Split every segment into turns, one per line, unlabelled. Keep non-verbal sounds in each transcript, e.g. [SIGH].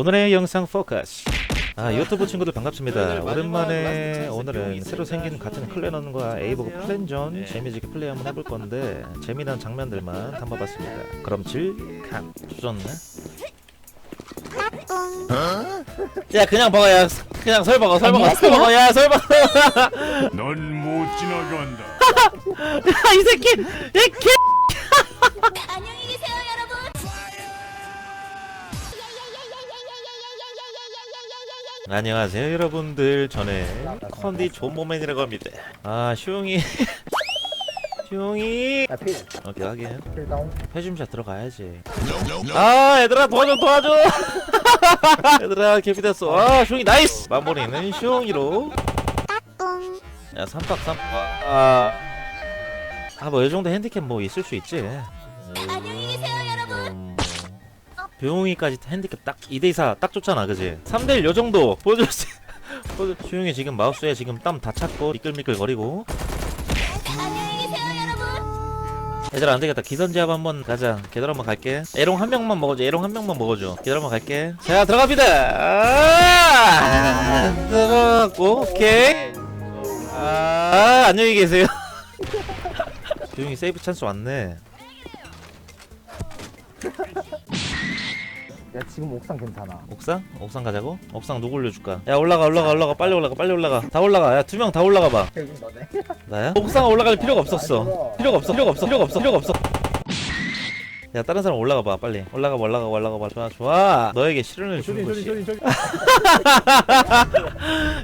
오늘의 영상 포커스. 아 유튜브 친구들 반갑습니다. 오랜만에 오늘은 새로 생긴 같은 클랜원과 에이버그 플랜전 재미지게 플레이 한번 해볼 건데 재미난 장면들만 담아봤습니다. 그럼 질감 주셨네. 야 그냥 먹어 야. 그냥 설 먹어 설 먹어 설 먹어 야설 먹어. [LAUGHS]
넌 못 지나간다. [LAUGHS]
야이 새끼 이개.
안녕히 계세요,
안녕하세요 여러분들. 저는 컨디 존모맨이라고 합니다. 아 슈용이. 슈용이. [LAUGHS]
아, 필.
오케이
필 다운.
회심샷 들어가야지. 아 얘들아 도와줘 도와줘. [LAUGHS] 얘들아 개피 됐어. 아 슈용이 나이스. 마무리는 슈용이로. 야 삼박 삼박 아뭐 이 정도 핸디캡 뭐 있을 수 있지 병웅이까지 핸디캡 딱 2대2사 딱 좋잖아 그지? 3대1 요정도 보여줄 수 [LAUGHS] 보여줄- 슈용이 지금 마우스에 지금 땀 다 찼고 미끌미끌 거리고.
안녕히 계세요, 여러분.
얘들아 안되겠다. 기선제압 한번 가자. 걔들 한번 갈게. 에롱 한 명만 먹어줘. 에롱 한 명만 먹어줘. 걔들 한번 갈게. 자 들어갑니다. 아, 들어갔고 오케이. 아 안녕히 계세요. [LAUGHS] 조용히 세이브 찬스 왔네
야, 지금 옥상 괜찮아.
옥상? 옥상 가자고? 옥상 누구 올려줄까? 야 올라가 올라가 올라가. 빨리 올라가 빨리 올라가. 다 올라가. 야 두 명 다 올라가 봐.
너네.
나야? 옥상 올라갈 필요가 없었어. 필요가 없어 필요가 없어 필요가 없어 필요가 없어. 야 다른 사람 올라가 봐 빨리. 올라가 봐 올라가 봐 올라가 봐. 좋아 좋아. 너에게 실현을 주는
저기, 저기,
것이.
저기.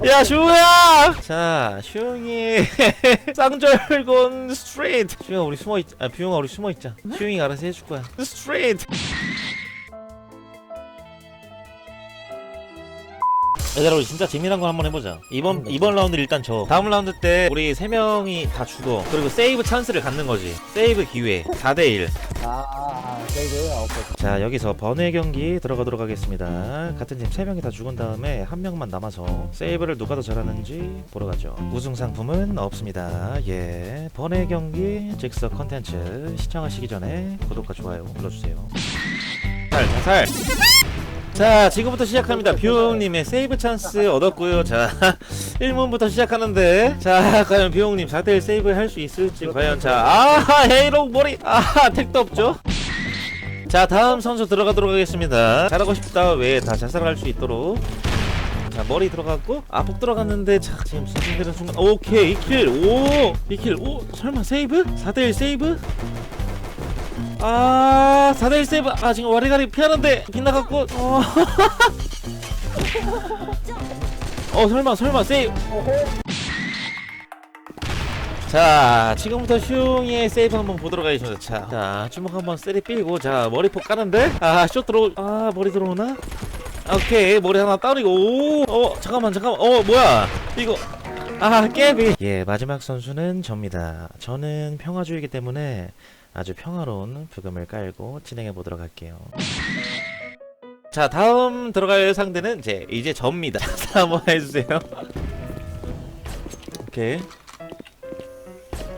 [LAUGHS]
야 슈야! 자 슈용이 [LAUGHS] 쌍절곤 스트레이트. 슈용아 우리 숨어있 아 뷰용아 우리 숨어있자. 슈용이 알아서 해줄 거야. 스트레이트 얘들아 우리 진짜 재미난 거 한번 해보자. 이번 이번 라운드 일단 져 다음 라운드 때 우리 세 명이 다 죽어 그리고 세이브 찬스를 갖는 거지. 세이브 기회. 4대1
아, 세이브. 아, 오케이.
자 여기서 번외 경기 들어가도록 하겠습니다. 같은 팀 3명이 다 죽은 다음에 한 명만 남아서 세이브를 누가 더 잘하는지 보러 가죠. 우승 상품은 없습니다. 예. 번외 경기 즉석 컨텐츠 시청하시기 전에 구독과 좋아요 눌러주세요. 살살 자 지금부터 시작합니다. 뷰용님의 세이브 찬스 얻었고요. 자 [LAUGHS] 1문부터 시작하는데. 자 과연 뷰용님 4대1 세이브 할 수 있을지 과연. 자아 헤이롱 머리. 아 택도 없죠? 자 다음 선수 들어가도록 하겠습니다. 잘하고 싶다. 왜다 자살할 수 있도록. 자 머리 들어갔고 아폭 들어갔는데. 자 지금 진행되는 순간. 오케이 킬오 이킬. 오 설마 세이브? 4대1 세이브? 아 4대1 세이브 아 지금 와리가리 피하는데 빗나갔고. 어, 어 설마 설마 세이브. 자 지금부터 슝이의 세이브 한번 보도록 하겠습니다. 자, 자 주먹 한번 세리 삐고 자 머리폭 까는데? 아쇼 들어 아 머리 들어오나? 오케이 머리 하나 따리고. 오어 잠깐만 잠깐만. 어 뭐야? 이거. 아 깨비. 예 마지막 선수는 접니다. 저는 평화주의이기 때문에 아주 평화로운 부금을 깔고 진행해 보도록 할게요. 자 다음 들어갈 상대는 이제 이제 접니다. [LAUGHS] 자 한번 해주세요. 오케이.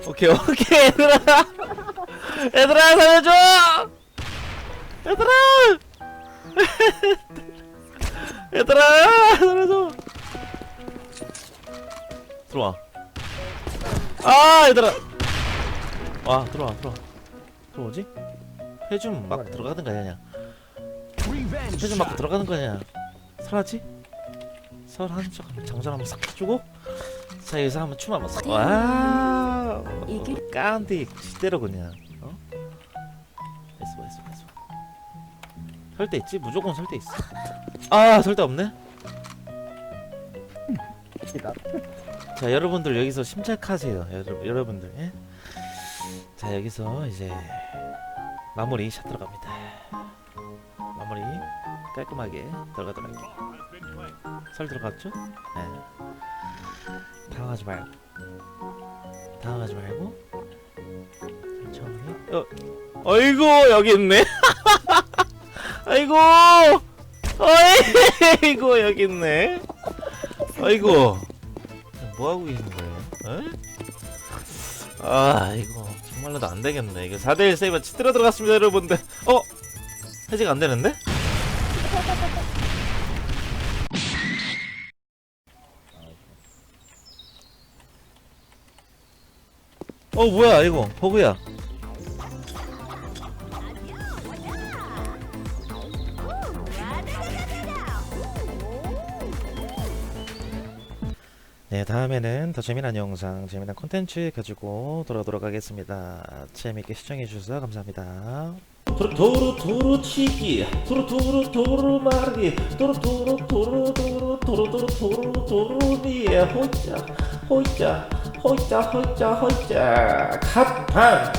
오케이 오케이 얘들아. 얘들아 살려줘! 얘들아! [LAUGHS] 얘들아 살려줘! 들어와. 아 얘들아. 와 들어와 들어와 들어오지? 회좀 막 들어가는 거 아니냐 회좀 맞고 들어가는 거 아니냐 설하지? 척 하면 장전 한번 싹 해주고 자 여기서 한번 춤 한번 싹와 깐디 시대로 그냥 어? 됐어 됐어 됐어 설대 있지? 무조건 설대 있어 [LAUGHS] 아 설대 없네?
기다.
자 여러분들 여기서 심착하세요 여러, 여러분들 예? 자 여기서 이제 마무리 샷 들어갑니다. 마무리 깔끔하게 들어가도록 할게요. 설 들어갔죠? 네. 당황하지 말고. 당황하지 말고. 천천히. 어 어이구 여기 있네. [LAUGHS] 아이고 어이구 여기 있네. 아이고. 뭐 하고 계신 거예요? 에? 아 이거 정말로도 안 되겠네. 이게 4대1 세이브 치들어 들어갔습니다, 여러분들. 어? 해제가 안 되는데? 어, 뭐야, 이거. 버그야. 네 다음에는 더 재미난 영상 재미난 콘텐츠 가지고 돌아오도록 하겠습니다. 재밌게 시청해 주셔서 감사합니다. 도로 도로 치기 도로 도로 도로 말기 도로 도로 도로 도로 도로 도로 도로 도로니 호이자 호이자 호이자 호이자 호이자 갓판